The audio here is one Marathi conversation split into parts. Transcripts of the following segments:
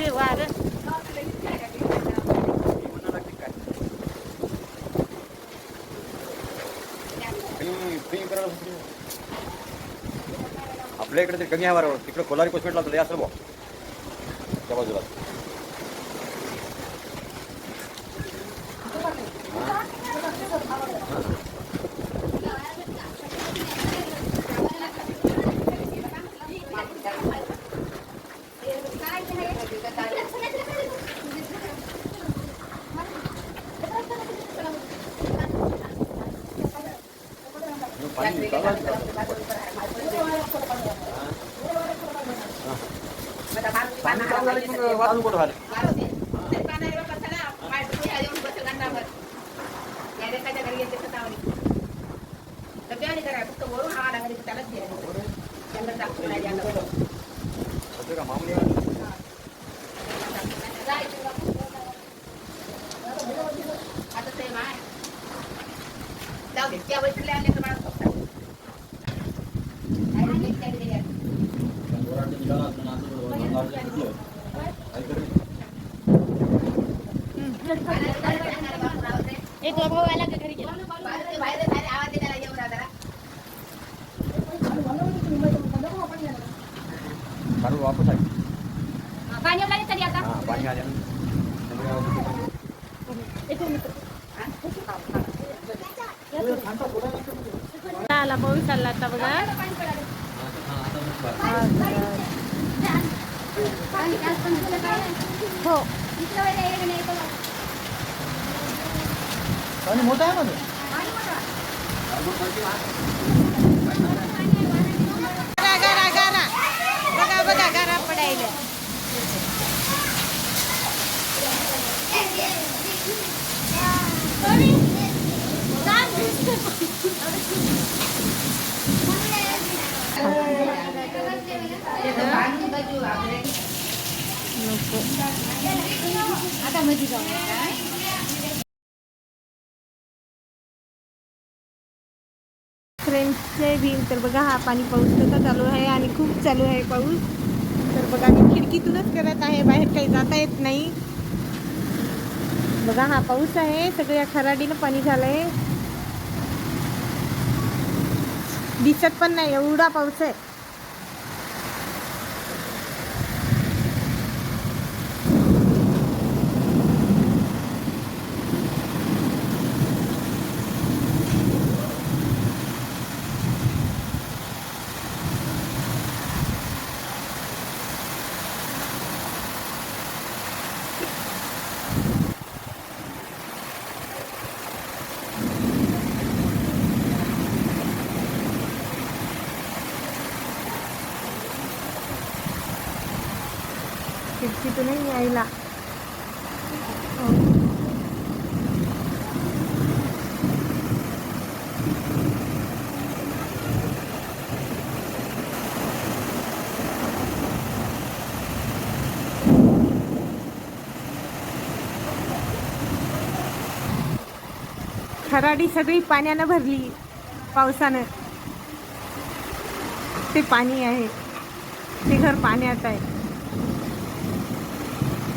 बापरे वार आपल्या इकडे तरी कमी आहे बरोबर तिकडे कोलारी कोसमेटला तर लय असेल त्या बाजूला पाणी चालू आहे का? पाणी चालू झालं की मग वाळून कुठं झालं सध्या का मामूली आहे? जाऊ दे त्या वैष्णवला आणले तर मला फक्त एक भाऊ आला का घरी वापस आहे पाणी लागेल तरी आता? हां पाणी आल्यानं आला पाऊस चालला आता बघा. हो. आणि मोठा आहे मध्ये गारा गारा गारा बघा बघा गारा पडायला आता मध्ये जाऊ फ्रेंड्सचे भीम तर बघा हा पाणी पाऊस कसा चालू आहे आणि खूप चालू आहे पाऊस. तर बघा मी खिडकीतूनच करत आहे बाहेर काही जाता येत नाही. बघा हा पाऊस आहे सगळ्या खराडीनं पाणी झालंय. दिसत पण नाही एवढा पाऊस आहे. खिडकीतूनही यायला. खराडी सगळी पाण्यानं भरली पावसानं. ते पाणी आहे. ते घर पाण्यात आहे.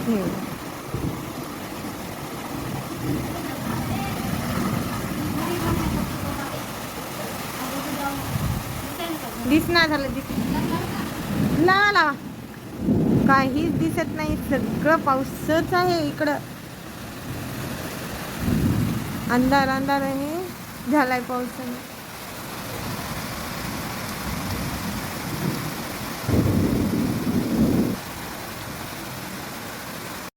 दिस दिसना झालं दिस. लावा लावा काहीच दिसत नाही सगळं पाऊसच आहे इकडं. अंधार अंधार आहे. झालाय पावसाने